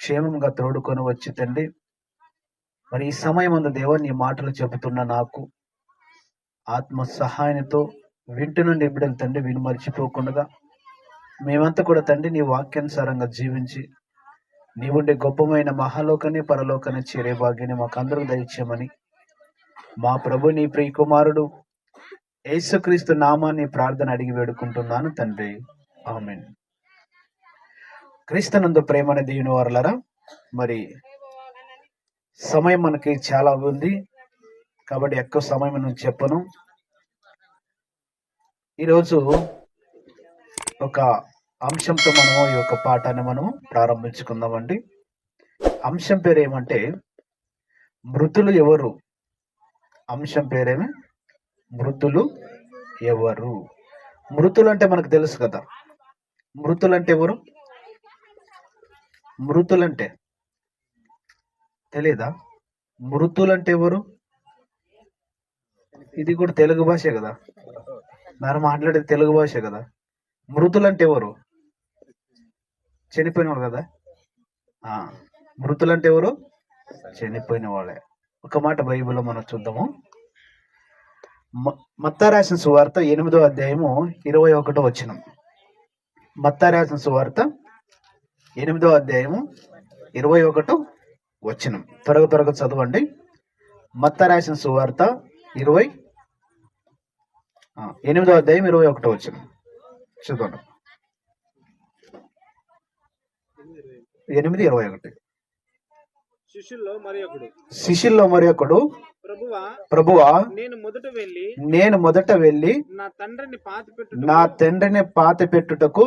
క్షేమంగా తోడుకొని వచ్చి తండ్రి మరి ఈ సమయం అందు దేవ నీ మాటలు చెబుతున్న నాకు ఆత్మ సహాయంతో వింటున్న నిబిడలు తండ్రి విని మర్చిపోకుండా మేమంతా కూడా తండ్రి నీ వాక్యానుసారంగా జీవించి నీవుండే గొప్పమైన మహాలోకాన్ని పరలోకాన్ని చేరే భాగ్యాన్ని మాకు అందరూ దయచేయమని మా ప్రభు నీ ప్రియ కుమారుడు యేసుక్రీస్తు నామాన్ని ప్రార్థన అడిగి వేడుకుంటున్నాను తండ్రి. ఆమెన్. క్రీస్తునందు ప్రేమని దీని వారులరా మరి సమయం మనకి చాలా ఉంది. కాబట్టి ఎక్కువ సమయం నేను చెప్పను. ఈరోజు ఒక అంశంతో మనము ఈ యొక్క పాఠాన్ని మనము ప్రారంభించుకుందామండి. అంశం పేరు ఏమంటే మృతులు ఎవరు? అంశం పేరేమి? మృతులు ఎవరు? మృతులు అంటే మనకు తెలుసు కదా. మృతులు అంటే ఎవరు? మృతులంటే తెలియదా మృతులంటే ఎవరు? ఇది కూడా తెలుగు భాషే కదా. మరి మాట్లాడేది తెలుగు భాషే కదా. మృతులంటే ఎవరు? చనిపోయిన వాళ్ళు కదా మృతులంటే ఎవరు? చనిపోయిన వాళ్ళే ఒక మాట బైబిల్లో మనం చూద్దాము. మత్తారాసిన సువార్త ఎనిమిదో అధ్యాయము ఇరవై ఒకటో వచ్చినం మత్తారాసిన సువార్త ఎనిమిదో అధ్యాయము ఇరవై ఒకటో వచ్చినం త్వరగా త్వరగా చదవండి. మత్త రాసిన సువార్త ఇరవై ఎనిమిదో అధ్యాయం ఇరవై ఒకటో వచ్చినం చదవండి. ఎనిమిది ఇరవై ఒకటి. శిష్యుల్లో మరి ఒకడు. శిష్యుల్లో మరి ఒకడు. ప్రభువా ప్రభువా నేను మొదట వెళ్ళి నేను మొదట వెళ్ళి నా తండ్రిని పాతి పెట్టు నా తండ్రిని పాత పెట్టుటకు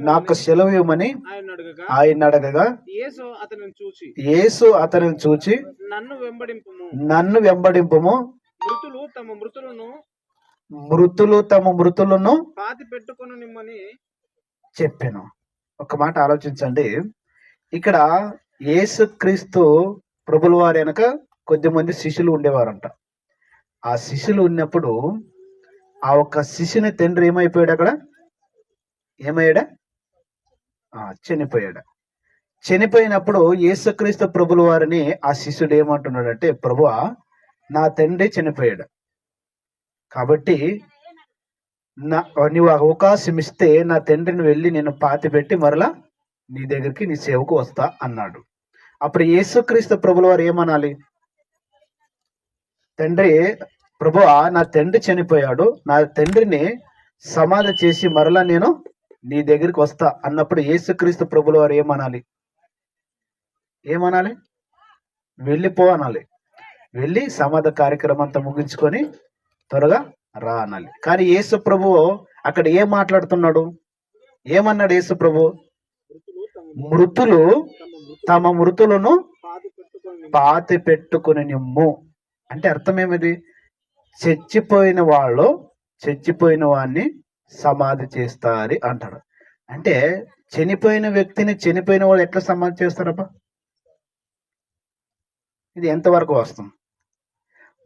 నాకు సెలవు ఇవ్వమని ఆయన అడగగా ఆయన అడగగా యేసు అతనిని చూచి యేసు అతనిని చూచి నన్ను వెంబడింపుము. నన్ను వెంబడింపము. మృతులు తమ మృతులను మృతులు తమ మృతులను పాతి పెట్టుకొని నిమ్మని చెప్పాను. ఒక మాట ఆలోచించండి. ఇక్కడ యేసుక్రీస్తు ప్రభుల వారి వెనక కొద్దిమంది శిష్యులు ఉండేవారంట. ఆ శిష్యులు ఉన్నప్పుడు ఆ ఒక్క శిష్యుని తండ్రి ఏమైపోయాడు అక్కడ? ఏమయ్యాడా? ఆ, చనిపోయాడు. చనిపోయినప్పుడు యేసుక్రీస్తు ప్రభుల వారిని ఆ శిష్యుడు ఏమంటున్నాడంటే ప్రభువా నా తండ్రి చనిపోయాడు. కాబట్టి నా నీవు అవకాశం ఇస్తే నా తండ్రిని వెళ్ళి నేను పాతి పెట్టి మరలా నీ దగ్గరికి నీ సేవకు వస్తా అన్నాడు. అప్పుడు యేసుక్రీస్తు ప్రభుల వారు ఏమనాలి? తండ్రి ప్రభు నా తండ్రి చనిపోయాడు. నా తండ్రిని సమాధి చేసి మరలా నేను నీ దగ్గరికి వస్తా అన్నప్పుడు యేసుక్రీస్తు ప్రభుల వారు ఏమనాలి? ఏమనాలి? వెళ్ళిపో అనాలి. వెళ్ళి సమాధ కార్యక్రమం అంతా ముగించుకొని త్వరగా రా అనాలి. కానీ యేసు ప్రభు అక్కడ ఏం మాట్లాడుతున్నాడు? ఏమన్నాడు యేసు ప్రభు? మృతులు తమ మృతులను పాతి పెట్టుకుని నిమ్ము అంటే అర్థం ఏమిటి చచ్చిపోయిన వాళ్ళు చచ్చిపోయిన వాడిని సమాధి చేస్తారు అంటాడు. అంటే చనిపోయిన వ్యక్తిని చనిపోయిన వాళ్ళు ఎట్లా సమాధి చేస్తారబ్బా? ఇది ఎంతవరకు వస్తుంది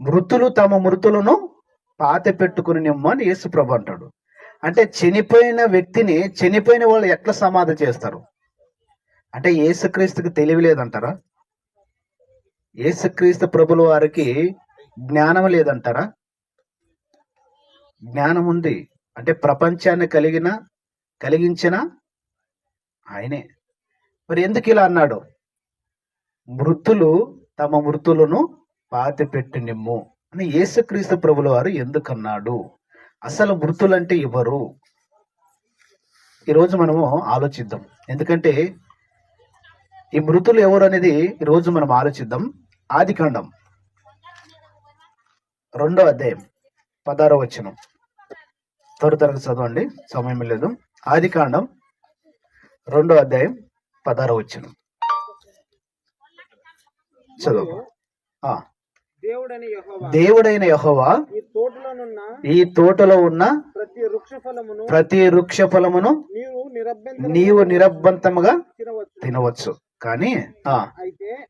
మృతులు తమ మృతులను పాతి పెట్టుకుని నిమ్ము అని యేసుప్రభు అంటాడు. అంటే చనిపోయిన వ్యక్తిని చనిపోయిన వాళ్ళు ఎట్లా సమాధి చేస్తారు? అంటే ఏసుక్రీస్తుకి తెలివి లేదంటారా? ఏసుక్రీస్తు ప్రభుల వారికి జ్ఞానం లేదంటారా? జ్ఞానం ఉంది. అంటే ప్రపంచాన్ని కలిగిన కలిగించిన ఆయనే. మరి ఎందుకు ఇలా అన్నాడు? మృతులు తమ మృతులను పాతి పెట్టి నిమ్ము అని యేసుక్రీస్తు ప్రభుల వారు ఎందుకన్నాడు అసలు మృతులంటే ఎవరు? ఈరోజు మనము ఆలోచిద్దాం. ఎందుకంటే ఈ మృతులు ఎవరు అనేది ఈరోజు మనం ఆలోచిద్దాం. ఆది కాండం. రెండో అధ్యాయం. పదారో వచనం. త్వర త్వరగా చదవండి. సమయం లేదు. ఆది కాండం. రెండో అధ్యాయం. పదారో వచనం. చదువు. దేవుడని యెహోవా. ఈ తోటలో ఉన్న ప్రతి వృక్ష ఫలమును నీవు తినవచ్చు. తినవచ్చు. కానీ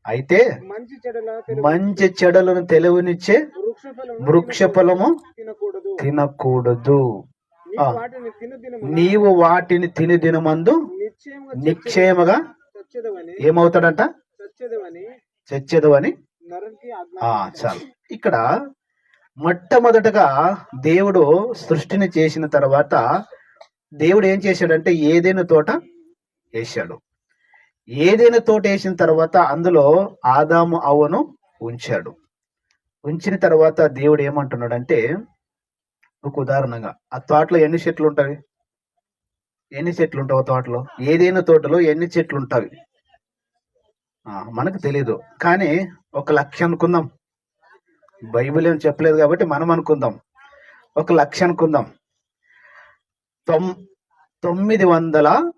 అయితే మంచి చెడుల తెలుగు మంచి చెడులను తెలివినిచ్చే వృక్ష ఫలము తినకూడదు నీవు. వాటిని తిను దినమందు చచ్చెదవని ఏమవుతాడంట చచ్చేదు అని. చాలు ఇక్కడ మొట్టమొదటగా దేవుడు సృష్టిని చేసిన తర్వాత దేవుడు ఏం చేశాడంటే ఏదైనా తోట వేశాడు ఏదైనా తోట వేసిన తర్వాత అందులో ఆదాము అవ్వను ఉంచాడు. ఉంచిన తర్వాత దేవుడు ఏమంటున్నాడంటే ఒక ఉదాహరణగా ఆ తోటలో ఎన్ని చెట్లు ఉంటాయి? ఎన్ని చెట్లు ఉంటావు తోటలో? ఏదైనా తోటలో ఎన్ని చెట్లు ఉంటాయి? మనకు తెలీదు. కానీ ఒక లక్ష అనుకుందాం. బైబిల్ ఏం చెప్పలేదు కాబట్టి మనం అనుకుందాం. ఒక లక్ష అనుకుందాం. తొమ్ తొమ్మిది వందల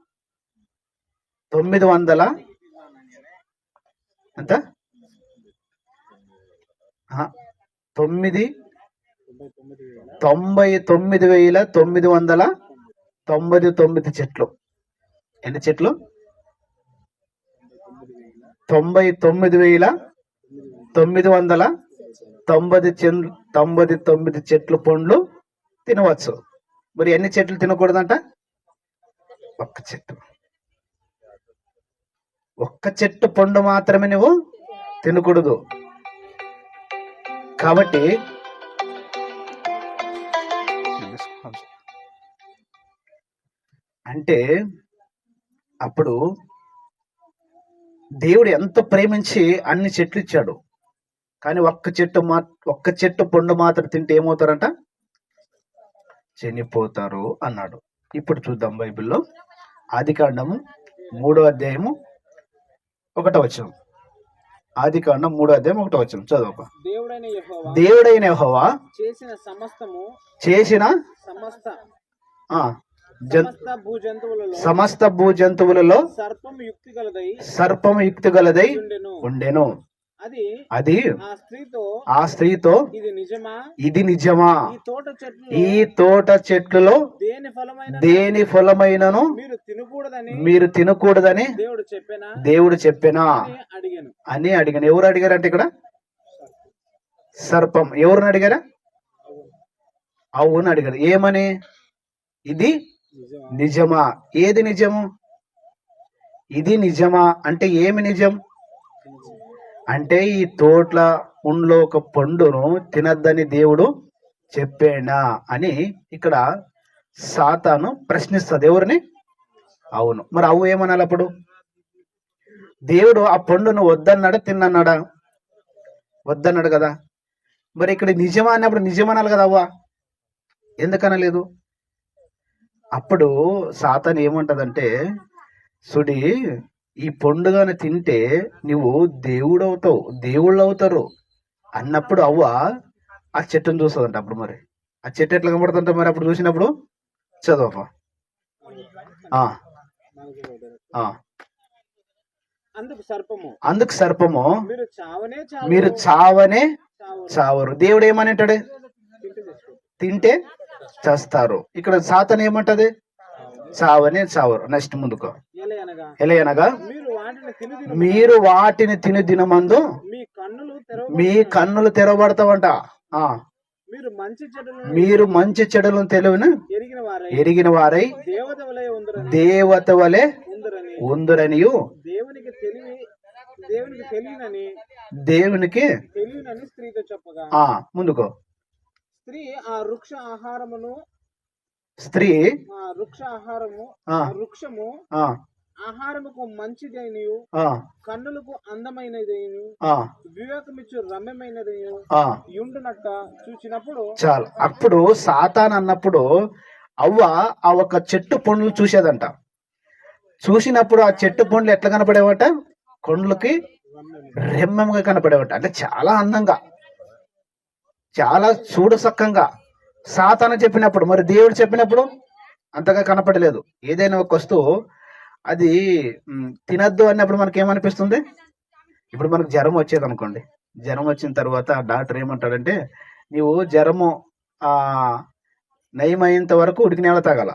తొమ్మిది వందల? ఎంత? తొమ్మిది తొంభై తొమ్మిది వేల తొమ్మిది వందల తొంభై తొమ్మిది చెట్లు. ఎన్ని చెట్లు? తొంభై తొమ్మిది వేల తొమ్మిది వందల తొంభై చెన్ తొంభై తొమ్మిది చెట్లు పండ్లు తినవచ్చు. మరి ఎన్ని చెట్లు తినకూడదంట? ఒక్క చెట్టు. ఒక్క చెట్టు పండు మాత్రమే నువ్వు తినకూడదు. కాబట్టి అంటే అప్పుడు దేవుడు ఎంత ప్రేమించి అన్ని చెట్లు ఇచ్చాడు. కానీ ఒక్క చెట్టు మా ఒక్క చెట్టు పండు మాత్రం తింటే ఏమవుతారంట? చనిపోతారు అన్నాడు. ఇప్పుడు చూద్దాం బైబిల్లో ఆది కాండము మూడో అధ్యాయము ఒకటో వచనం. ఆది కాండం మూడో అధ్యాయం ఒకటో వచనం. చదువు దేవుడైన యెహోవా చేసిన సమస్తము చేసిన సమస్త సమస్త భూ జంతువులలో సర్పం యుక్తి గలదై సర్పం యుక్తి గలదై ఉండెను. ఉండెను. అది అది ఆ స్త్రీతో ఇది నిజమా? ఇది నిజమా? ఈ తోట చెట్లు ఈ తోట చెట్లలో దేని ఫలమైన దేని ఫలమైనను మీరు తినకూడదని మీరు తినకూడదని దేవుడు చెప్పానా? దేవుడు చెప్పెనా? అని అడిగాను. అని అడిగాను. ఎవరు అడిగారంటే ఇక్కడ? సర్పం. ఎవరిని అడిగారా? అవును అడిగారు. ఏమని? ఇది నిజమా? నిజమా? ఏది నిజము ఇది నిజమా? అంటే ఏమి నిజం? అంటే ఈ తోట్ల ఉండలో ఒక పండును తినద్దని దేవుడు చెప్పేనా అని ఇక్కడ సాతాను ప్రశ్నిస్తుంది. ఎవరిని? అవును. మరి అవు ఏమనాలి అప్పుడు? దేవుడు ఆ పండును వద్దన్నాడు తిన్నన్నాడా? వద్దన్నాడు కదా. మరి ఇక్కడ నిజమా అన్నప్పుడు నిజమనాలి కదా అవ్వ? ఎందుకనలేదు? అప్పుడు సాతాన్ ఏమంటదంటే సుడి ఈ పండుగను తింటే నువ్వు దేవుడు అవుతావు దేవుళ్ళు అవుతారు అన్నప్పుడు అవ్వ ఆ చెట్టును చూస్తుందంట అప్పుడు మరి. ఆ చెట్టు ఎట్లా కనబడుతుంట మరి అప్పుడు చూసినప్పుడు? చదువు ఆ. ఆ. అందుకు సర్పము. అందుకు సర్పము. మీరు చావనే చావరు. దేవుడు ఏమనంటాడు. తింటే చస్తారు. ఇక్కడ సాతన ఏమంటది? చావనే చావరు. నెక్స్ట్ ముందుకు. ఎలా అనగా ఎలా అనగా మీరు వాటిని తిని దినమందు మీ కన్నులు తెరవ మీ కన్నులు తెరవబడతావంట. మీరు మంచి చెడులను మీరు మంచి చెడులను తెలివిని ఎరిగిన వారై దేవత వలె ఉందరని. ఉందరనియు. దేవునికి తెలివి దేవునికి తెలియనని. దేవునికి తెలియనని స్త్రీతో చెప్పగా. ఆ ముందుకో. స్త్రీ ఆ వృక్ష ఆహారమును స్త్రీ వృక్ష ఆహారము వృక్షము ఆహారముకు మంచిదైనయు కన్నులకు అందమైనదైనయు ఆ. వివేకమిచ్చు రమ్యమైనదైనయు ఆ. యుండునట్ట చూచినప్పుడు చాలు. అప్పుడు సాతాన్ అన్నప్పుడు అవ్వ ఆ ఒక చెట్టు పండ్లు చూసేదంట. చూసినప్పుడు ఆ చెట్టు పండ్లు ఎట్లా కనపడేవట? కొండ్లకి రెమ్మంగా కనపడేవట. అంటే చాలా అందంగా చాలా చూడసక్కంగా. సాతాన చెప్పినప్పుడు మరి దేవుడు చెప్పినప్పుడు అంతగా కనపడలేదు. ఏదైనా ఒక వస్తువు అది తినద్దు అన్నప్పుడు మనకి ఏమనిపిస్తుంది ఇప్పుడు మనకు జ్వరం వచ్చేది అనుకోండి జ్వరం వచ్చిన తర్వాత డాక్టర్ ఏమంటాడంటే నీవు జ్వరము నయమయ్యేంత వరకు ఉడికి నేల తాగాల.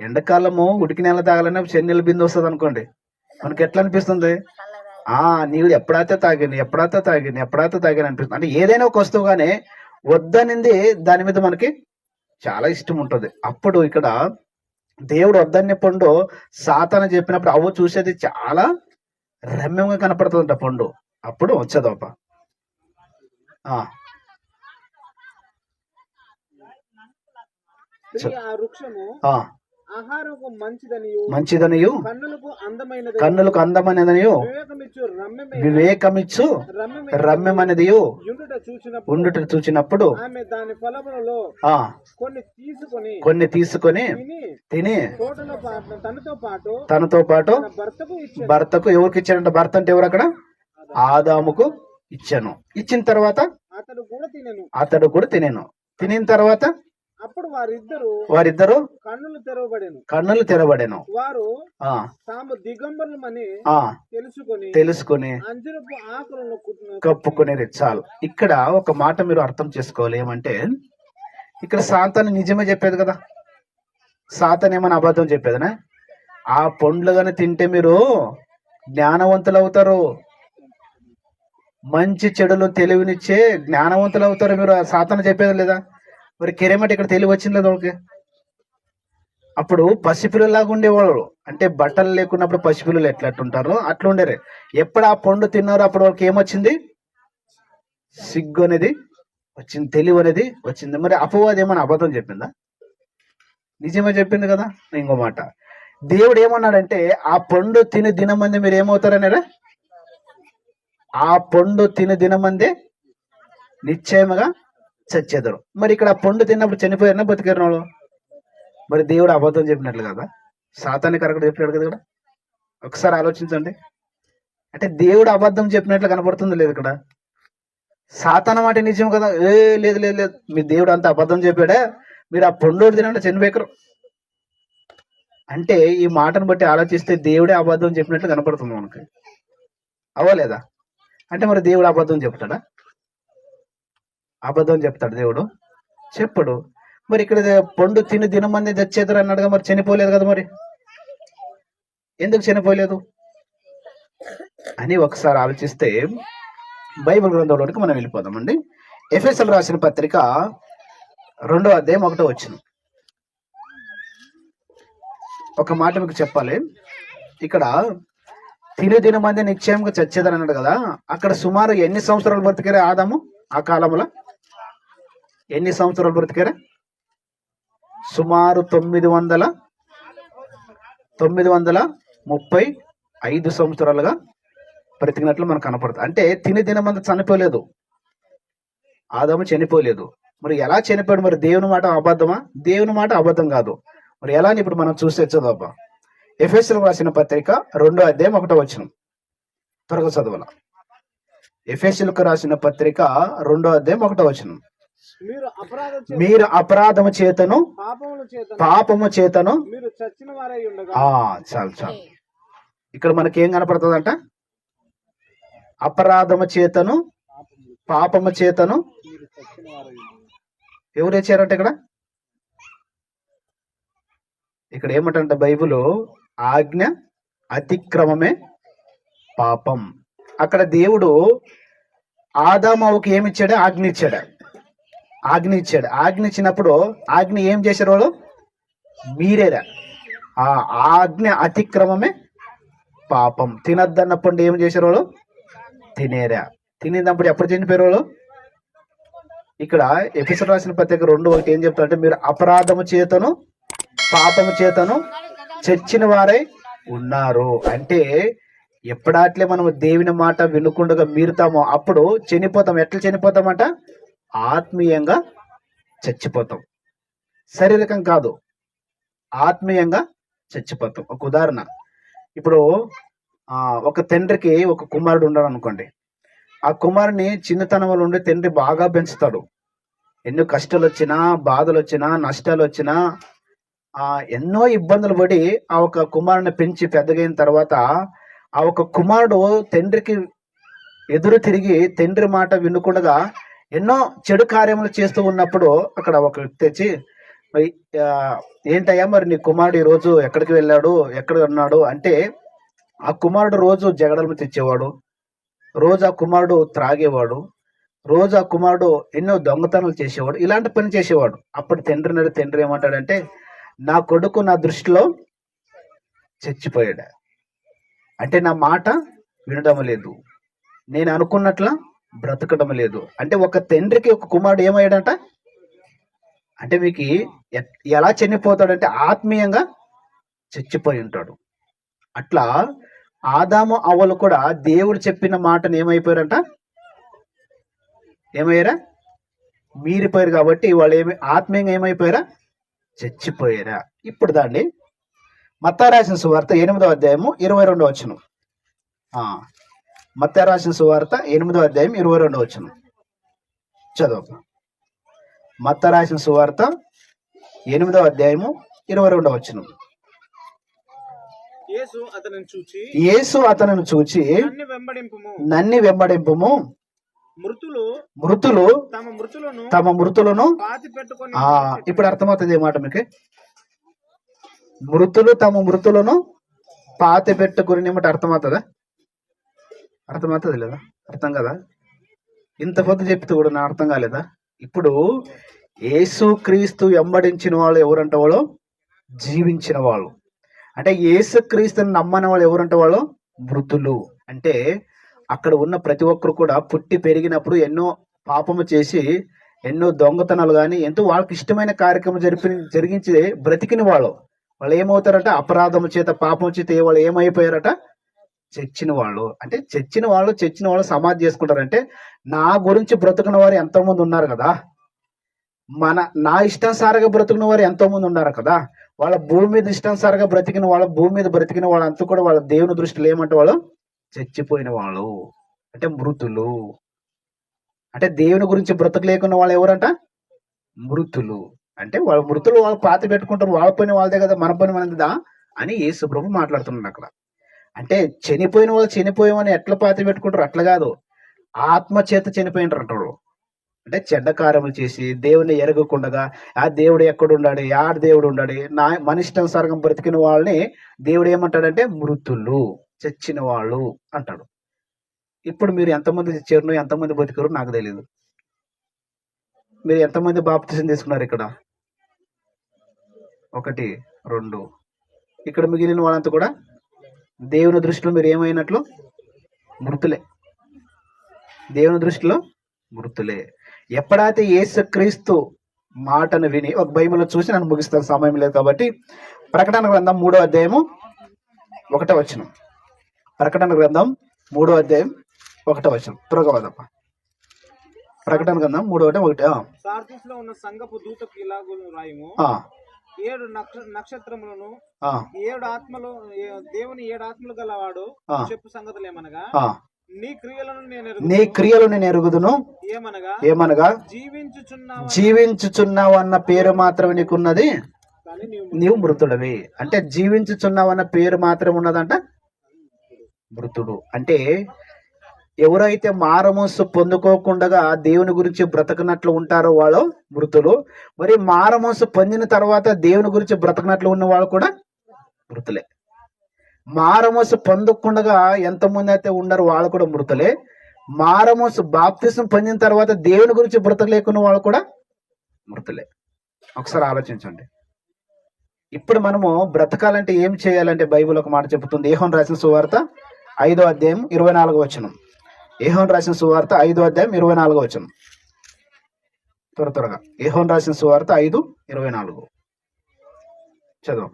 ఎండాకాలము ఉడికి నేల తాగాలనే చెన్నెల బిందు వస్తుంది అనుకోండి మనకి ఎట్లా అనిపిస్తుంది ఆ నీళ్ళు ఎప్పుడైతే తాగింది ఎప్పుడైతే తాగింది ఎప్పుడైతే తాగింది అనిపిస్తుంది. అంటే ఏదైనా ఒక వస్తువు కానీ వద్దనింది దాని మీద మనకి చాలా ఇష్టం ఉంటుంది అప్పుడు ఇక్కడ దేవుడు వద్దనే పండు సాతాన చెప్పినప్పుడు అవ్వ చూసేది చాలా రమ్యంగా కనపడుతుందంట పండు. అప్పుడు వచ్చేదోప ఆ, మంచిదనియు. కన్నులకు అందమైనది కన్నులకు అందమైనదనియు. వివేకమిచ్చు రమ్యమైన వివేకమిచ్చు రమ్యమైన రమ్యమనేదియు. యుండుట చూచినప్పుడు ఉండుట చూచినప్పుడు కొన్ని తీసుకొని కొన్ని తీసుకొని తిని తనతో పాటు తనతో పాటు తన భర్తకు ఎవరికి ఇచ్చాడంట? భర్త అంటే ఎవరు అక్కడ? ఆదాముకు ఇచ్చాను. ఇచ్చిన తర్వాత అతడు కూడా తినెను. అతడు కూడా తినేను. తినిన తర్వాత అప్పుడు వారిద్దరు వారిద్దరు కన్నులు తెరవబడెను. కన్నులు తెరబడేను వారు తాము దిగంబరులమని తెలుసుకొని తెలుసుకుని అంజనపు ఆకులను కప్పుకునేది చాలు. ఇక్కడ ఒక మాట మీరు అర్థం చేసుకోవాలి. ఏమంటే ఇక్కడ సాతాను నిజమే చెప్పేది కదా. సాతాన్ ఏమైనా అబద్ధం చెప్పేదనా? ఆ పండ్లు కానీ తింటే మీరు జ్ఞానవంతులు అవుతారు మంచి చెడులు తెలివినిచ్చే జ్ఞానవంతులు అవుతారు మీరు ఆ సాతాను చెప్పేది లేదా? మరి కెరేమట ఇక్కడ తెలివి వచ్చింది లేదు వాళ్ళకి? అప్పుడు పసిపిల్లలాగా ఉండేవాళ్ళు. అంటే బట్టలు లేకున్నప్పుడు పసిపిల్లలు ఎట్లట్టుంటారో అట్లా ఉండేరే. ఎప్పుడు ఆ పండు తిన్నారో అప్పుడు వాళ్ళకి ఏమొచ్చింది? సిగ్గు అనేది వచ్చింది తెలివి అనేది వచ్చింది. మరి అపవాది ఏమైనా అబద్ధం చెప్పిందా? నిజమే చెప్పింది కదా ఇంకో మాట. దేవుడు ఏమన్నాడంటే ఆ పండు తిని దినమంది మీరు ఏమవుతారనేరా ఆ పండు తిని దినమంది నిశ్చయముగా చచ్చేదరు మరి ఇక్కడ పండు తిన్నప్పుడు చనిపోయారన్నా బతికారు వాళ్ళు మరి దేవుడు అబద్ధం చెప్పినట్లు కదా? సాతాన్ని కరెక్ట్ చెప్పినాడు కదా ఇక్కడ ఒకసారి ఆలోచించండి. అంటే దేవుడు అబద్ధం చెప్పినట్లు కనపడుతుంది లేదు ఇక్కడ. సాతాన మాట నిజం కదా? ఏ లేదు లేదు లేదు. మీ దేవుడు అంత అబద్ధం చెప్పాడా? మీరు ఆ పండు తినండి చనిపోయారు అంటే ఈ మాటను బట్టి ఆలోచిస్తే దేవుడే అబద్ధం చెప్పినట్లు కనపడుతుంది మనకి. అవ్వలేదా? అంటే మరి దేవుడు అబద్ధం చెప్తాడా? అబద్ధం చెప్తాడు దేవుడు. చెప్పడు. మరి ఇక్కడ పండు తిని దినమంది చచ్చేద్దరు అన్నాడుగా మరి చనిపోలేదు కదా మరి. ఎందుకు చనిపోలేదు? అని ఒకసారి ఆలోచిస్తే బైబిల్ గ్రంథంలోనికి మనం వెళ్ళిపోదామండి. ఎఫ్ఎస్ఎల్ రాసిన పత్రిక రెండో అధ్యాయం ఒకటో వచ్చిన ఒక మాట మీకు చెప్పాలి. ఇక్కడ తిని దిన మంది నిశ్చయంగా చచ్చేదని అన్నాడు కదా. అక్కడ సుమారు ఎన్ని సంవత్సరాలు బ్రతికారా ఆదాము ఆ కాలంలో? ఎన్ని సంవత్సరాలు బ్రతికారా? సుమారు తొమ్మిది వందల తొమ్మిది వందల ముప్పై ఐదు సంవత్సరాలుగా బ్రతికినట్లు మనకు కనపడుతుంది అంటే తిని దినమంది చనిపోలేదు. ఆదాము చనిపోలేదు. మరి ఎలా చనిపోయాడు? మరి దేవుని మాట అబద్ధమా? దేవుని మాట అబద్ధం కాదు. మరి ఎలా అని ఇప్పుడు మనం చూస్తే చదవబ్బా. ఎఫ్ఎస్ఎల్ రాసిన పత్రిక రెండో అధ్యాయం ఒకటో వచ్చిన త్వరగా చదవాల? ఎఫ్ఎస్ఎల్కు రాసిన పత్రిక రెండో అధ్యాయం ఒకటో వచ్చినాం మీరు అపరాధము చేతను పాపము చేతను చాలు చాలు. ఇక్కడ మనకి ఏం కనపడుతుందంట? అపరాధము చేతను పాపము చేతను ఎవరు వచ్చారంట ఇక్కడ? ఇక్కడ ఏమంటంట బైబిల్? ఆజ్ఞ అతిక్రమమే పాపం. అక్కడ దేవుడు ఆదామవుకి ఏమి ఇచ్చాడు ఆజ్ఞ ఇచ్చాడు. ఆజ్ఞ ఇచ్చాడు. ఆజ్ఞ ఇచ్చినప్పుడు ఆజ్ఞ ఏం చేశారు వాళ్ళు? మీరేరా. ఆ ఆజ్ఞ అతిక్రమమే పాపం. తినద్దన్నప్పుడు ఏం చేశారు వాళ్ళు? తినేరా. తినేటప్పుడు ఎప్పుడు చనిపోయారు వాళ్ళు? ఇక్కడ ఎపిసోడ్ రాసిన పత్రిక రెండు ఒకటి ఏం చెప్తారంటే మీరు అపరాధము చేతను పాపము చేతను చచ్చిన వారై ఉన్నారు. అంటే ఎప్పుడాట్లే మనం దేవుని మాట వినుకుండగా మీరుతామో అప్పుడు చనిపోతాం. ఎట్లా చనిపోతామంట? ఆత్మీయంగా చచ్చిపోతాం. శారీరకం కాదు ఆత్మీయంగా చచ్చిపోతాం. ఒక ఉదాహరణ. ఇప్పుడు ఒక తండ్రికి ఒక కుమారుడు ఉన్నాడు అనుకోండి ఆ కుమారుని చిన్నతనంలో ఉండి తండ్రి బాగా పెంచుతాడు. ఎన్నో కష్టాలు వచ్చినా బాధలు వచ్చినా నష్టాలు వచ్చినా ఆ ఎన్నో ఇబ్బందులు పడి ఆ ఒక కుమారుని పెంచి పెద్దగైన తర్వాత ఆ ఒక కుమారుడు తండ్రికి ఎదురు తిరిగి తండ్రి మాట వినకుండా ఎన్నో చెడు కార్యములు చేస్తూ ఉన్నప్పుడు అక్కడ ఒక వ్యక్తి వచ్చి "మరి, ఏంటయ్యా మరి నీ కుమారుడు ఈరోజు రోజు ఎక్కడికి వెళ్ళాడు? ఎక్కడ ఉన్నాడు? అంటే ఆ కుమారుడు రోజు జగడలు తెచ్చేవాడు. రోజు ఆ కుమారుడు త్రాగేవాడు. రోజు ఆ కుమారుడు ఎన్నో దొంగతనాలు చేసేవాడు. ఇలాంటి పని చేసేవాడు. అప్పుడు తండ్రి నడి తండ్రి ఏమంటాడంటే నా కొడుకు నా దృష్టిలో చచ్చిపోయాడు. అంటే నా మాట వినడం లేదు. నేను అనుకున్నట్ల బ్రతకడం లేదు. అంటే ఒక తండ్రికి ఒక కుమారుడు ఏమయ్యాడట? అంటే మీకు ఎలా చనిపోతాడంటే ఆత్మీయంగా చచ్చిపోయి ఉంటాడు. అట్లా ఆదాము అవ్వలు కూడా దేవుడు చెప్పిన మాటను ఏమైపోయారంట? ఏమయ్యారా? మీరిపోయారు కాబట్టి వాళ్ళు ఏమి ఆత్మీయంగా ఏమైపోయారా? చచ్చిపోయారా. ఇప్పుడు దాన్ని మత్తారాసిన సువార్త ఎనిమిదో అధ్యాయము ఇరవై రెండో వచ్చిన మత్తారాసిన సువార్త ఎనిమిదో అధ్యాయం ఇరవై రెండో వచ్చును చదువు మత్తరాసిన సువార్త ఎనిమిదో అధ్యాయము ఇరవై రెండో వచ్చును యేసు అతనిని చూచి నన్ను వెంబడింపుము. మృతులు మృతులు తమ మృతులను తమ మృతులను ఇప్పుడు అర్థమవుతుంది మాట మీకు. మృతులు తమ మృతులను పాతి పెట్టుకుని ఏమిటి అర్థమవుతుందా? అర్థమవుతుంది లేదా? అర్థం కదా? ఇంత పొద్దు చెప్తే కూడా నా అర్థం కాలేదా? ఇప్పుడు యేసు క్రీస్తు వెంబడించిన వాళ్ళు ఎవరంటే వాళ్ళు? జీవించిన వాళ్ళు. అంటే యేసు క్రీస్తుని నమ్మని వాళ్ళు ఎవరంటే వాళ్ళు? మృతులు. అంటే అక్కడ ఉన్న ప్రతి ఒక్కరు కూడా పుట్టి పెరిగినప్పుడు ఎన్నో పాపము చేసి ఎన్నో దొంగతనాలు కానీ ఎంతో వాళ్ళకి ఇష్టమైన కార్యక్రమం జరిపి జరిగించి బ్రతికిన వాళ్ళు. వాళ్ళు ఏమవుతారట? అపరాధం చేత పాపం చేత వాళ్ళు ఏమైపోయారట? చచ్చిన వాళ్ళు. అంటే చచ్చిన వాళ్ళు చచ్చిన వాళ్ళు సమాధి చేసుకుంటారంటే నా గురించి బ్రతుకున్న వారు ఎంతోమంది ఉన్నారు కదా. మన నా ఇష్టానుసారంగా బ్రతికిన వారు ఎంతో మంది ఉన్నారు కదా. వాళ్ళ భూమి మీద ఇష్టానుసారంగా బ్రతికిన వాళ్ళ భూమి మీద బ్రతికిన వాళ్ళంతా కూడా వాళ్ళ దేవుని దృష్టిలో ఏమంటే వాళ్ళు చచ్చిపోయిన వాళ్ళు. అంటే మృతులు. అంటే దేవుని గురించి బ్రతకలేకున్న వాళ్ళు ఎవరంట? మృతులు. అంటే వాళ్ళ మృతులు వాళ్ళు పాత పెట్టుకుంటారు. వాళ్ళ పని వాళ్ళదే కదా మన పని మనదిదా అని యేసు ప్రభు మాట్లాడుతున్నాడు అక్కడ. అంటే చనిపోయిన వాళ్ళు చనిపోయామని ఎట్లా పాతి పెట్టుకుంటారు? అట్లా కాదు. ఆత్మ చేత చనిపోయినారు అంటాడు అంటే చెడ్డ కార్యములు చేసి దేవుని ఎరగకుండగా ఆ దేవుడు ఎక్కడున్నాడు? ఉండాడు యాడ దేవుడు ఉండాడు నా మనిష్టానుసారంగా బ్రతికిన వాళ్ళని దేవుడు ఏమంటాడంటే మృతులు చచ్చిన వాళ్ళు అంటాడు. ఇప్పుడు మీరు ఎంతమంది చేరును ఎంతమంది బతికారు? నాకు తెలియదు మీరు ఎంతమంది బాప్తిసం తీసుకున్నారు ఇక్కడ? ఒకటి రెండు. ఇక్కడ మిగిలిన వాళ్ళంతా కూడా దేవుని దృష్టిలో మీరు ఏమైనట్లు మృతులే. దేవుని దృష్టిలో మృతులే. ఎప్పుడైతే యేసుక్రీస్తు మాటను విని ఒక బైబిల్ చూసి నన్ను ముగిస్తాను సమయం లేదు కాబట్టి ప్రకటన గ్రంథం మూడో అధ్యాయము ఒకటో వచనం. ప్రకటన గ్రంథం మూడో అధ్యాయం ఒకటో వచనం. త్వరగా వదప్ప ప్రకటన గ్రంథం మూడో అధ్యాయం ఒకటి. ఆ, సార్దిస్లో ఉన్న సంగపు దూతకు ఇలాగు రాయము. ఆ, ఏడు నక్ష- నక్షత్రములను ఏడు ఆత్మలు దేవుని ఏడు ఆత్మలు గలవాడు. చెప్పు సంగతులు ఏమనగా. నీ క్రియలను నేను నీ. క్రియలు నేను ఎరుగుదును. ఏమనగా? ఏమనగా? జీవించుచున్న జీవించుచున్నావు అన్న పేరు మాత్రమే నీకున్నది. కానీ నీవు నీవు మృతుడవి. అంటే జీవించుచున్నావు అన్న పేరు మాత్రం ఉన్నదంట మృతుడు. అంటే ఎవరైతే మారమోసు పొందుకోకుండా దేవుని గురించి బ్రతకనట్లు ఉంటారో వాళ్ళు మృతులు మరి మారమోసు పొందిన తర్వాత దేవుని గురించి బ్రతకనట్లు ఉన్న వాళ్ళు కూడా మృతులే. మారమోసు పొందకుండా ఎంతమంది అయితే ఉన్నారో వాళ్ళు కూడా మృతులే. మారమోసు బాప్తిసం పొందిన తర్వాత దేవుని గురించి బ్రతకలేకున్న వాళ్ళు కూడా మృతులే. ఒకసారి ఆలోచించండి. ఇప్పుడు మనము బ్రతకాలంటే ఏం చేయాలంటే బైబిల్ ఒక మాట చెబుతుంది. ఏహోన్ రాసిన సువార్త ఐదో అధ్యాయం ఇరవై నాలుగో వచనం. ఏహోన్ రాసిన సువార్త ఐదో అధ్యాయం ఇరవై నాలుగో వచనం. త్వర త్వరగా. ఏహోన్ రాసిన సువార్త ఐదు ఇరవై నాలుగు. చదువు.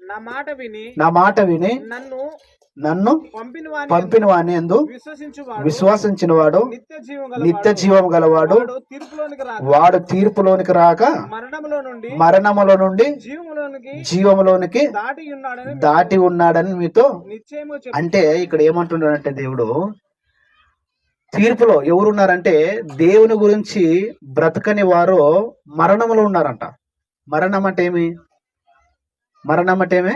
నా మాట విని నా మాట విని నన్ను నన్ను పంపిన వాని ఎందు విశ్వాసించిన వాడు నిత్య జీవం గలవాడు. వాడు తీర్పులోనికి రాక మరణములో నుండి జీవములోనికి దాటి ఉన్నాడని మీతో అంటే ఇక్కడ ఏమంటున్నాడంటే దేవుడు తీర్పులో ఎవరున్నారంటే దేవుని గురించి బ్రతకని వారు మరణంలో ఉన్నారంట. మరణం అంటే ఏమి? మరణం అంటే ఏమి?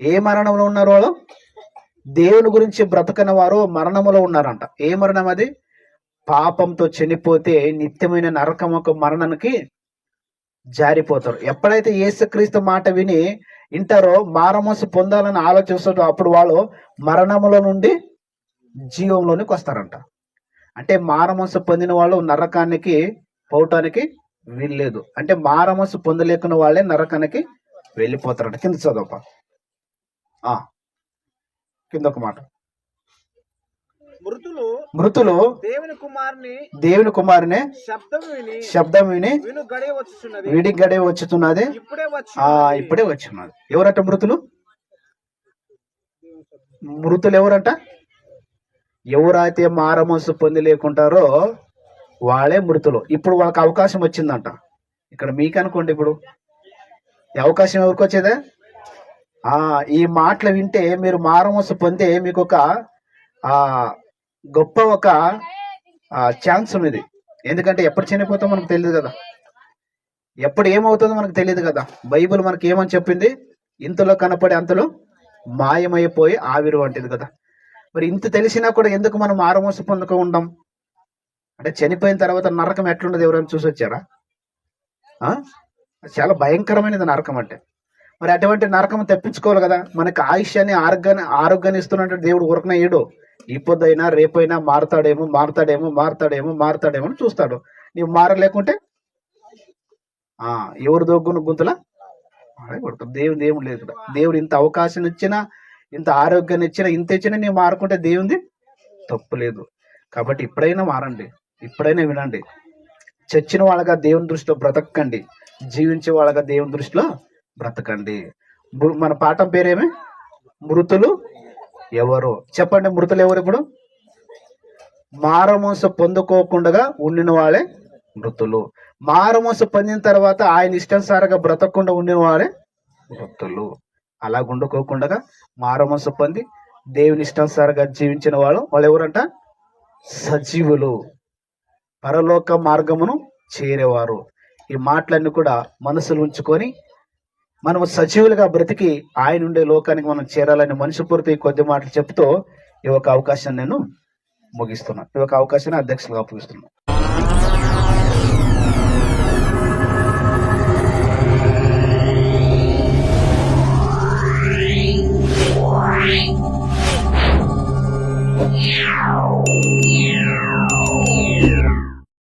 ఏ మరణంలో ఉన్నారు వాళ్ళు? దేవుని గురించి బ్రతకని వారు మరణములో ఉన్నారంట. ఏ మరణం అది? పాపంతో చనిపోతే నిత్యమైన నరకం ఒక మరణానికి జారిపోతారు. ఎప్పుడైతే యేసుక్రీస్తు మాట విని వింటారో మారమోసి పొందాలని ఆలోచిస్తారో అప్పుడు వాళ్ళు మరణములో నుండి జీవంలోనికి వస్తారంట. అంటే మారమోస పొందిన వాళ్ళు నరకానికి పోవటానికి వీల్లేదు. అంటే మారమసు పొందలేకున్న వాళ్ళే నరకానికి వెళ్ళిపోతారంట. కింద చదవప ఆ, కింద ఒక మాట. మృతులు మృతులు దేవుని కుమారుని దేవుని కుమారునే శబ్దం విని శబ్దం విని వీడి గడే వచ్చుతున్నది. ఆ ఇప్పుడే వచ్చిన్నది. ఎవరట మృతులు? మృతులు ఎవరంట? ఎవరైతే మారమోసు పొంది లేకుంటారో వాళ్ళే మృతులు. ఇప్పుడు వాళ్ళకి అవకాశం వచ్చిందంట. ఇక్కడ మీకు అనుకోండి ఇప్పుడు. ఈ అవకాశం ఎవరికి వచ్చేదే? ఆ ఈ మాటలు వింటే మీరు మారమోసు పొందే మీకు ఒక ఆ గొప్ప ఒక ఛాన్స్ ఉన్నది. ఎందుకంటే ఎప్పుడు చనిపోతాం మనకు తెలియదు కదా. ఎప్పుడు ఏమవుతుందో మనకు తెలియదు కదా. బైబిల్ మనకి ఏమని చెప్పింది? ఇంతలో కనపడే అంతలో మాయమైపోయి ఆవిరి వంటిది కదా. మరి ఇంత తెలిసినా కూడా ఎందుకు మనం ఆరమోస పొందక ఉండం? అంటే చనిపోయిన తర్వాత నరకం ఎట్లుండదు ఎవరైనా చూసి వచ్చారా? చాలా భయంకరమైనది నరకం అంటే. మరి అటువంటి నరకం తెప్పించుకోవాలి కదా. మనకి ఆయుష్యాన్ని ఆరోగ్యాన్ని ఆరోగ్యాన్ని ఇస్తున్నట్టు దేవుడు ఊరకనే ఏడు ఈ రేపైనా మారుతాడేమో మారుతాడేమో మారుతాడేమో మారుతాడేమో అని చూస్తాడు. నీవు మారలేకుంటే? ఆ ఎవరు దొగ్గున గుంతలా? అదే కొడుతుంది దేవుడు దేవుడు లేదు దేవుడు ఇంత అవకాశం ఇచ్చినా ఇంత ఆరోగ్యాన్ని ఇచ్చినా ఇంత ఇచ్చినా నేను మారుకుంటే దేవుంది? తప్పు లేదు. కాబట్టి ఇప్పుడైనా మారండి. ఇప్పుడైనా వినండి. చచ్చిన వాళ్ళగా దేవుని దృష్టిలో బ్రతకండి. జీవించే వాళ్ళగా దేవుని దృష్టిలో బ్రతకండి. మృ- మన పాఠం పేరేమి? మృతులు ఎవరు? చెప్పండి మృతులు ఎవరు ఇప్పుడు? మారమోస పొందుకోకుండా ఉండిన వాళ్ళే మృతులు. మారమోస పొందిన తర్వాత ఆయన ఇష్టానుసారంగా బ్రతకకుండా ఉండిన వాళ్ళే మృతులు. అలా ఉండుకోకుండా మారమ్మ పొంది దేవుని ఇష్టానుసారంగా జీవించిన వాళ్ళు వాళ్ళు ఎవరంట సజీవులు. పరలోక మార్గమును చేరేవారు. ఈ మాటలన్నీ కూడా మనసులు ఉంచుకొని మనము సజీవులుగా బ్రతికి ఆయన ఉండే లోకానికి మనం చేరాలని మనసుపూర్తి కొద్ది మాటలు చెప్తూ ఈ ఒక అవకాశాన్ని నేను ముగిస్తున్నాను ఈ ఒక అవకాశాన్ని అధ్యక్షులుగా అప్పగిస్తున్నాను Meow.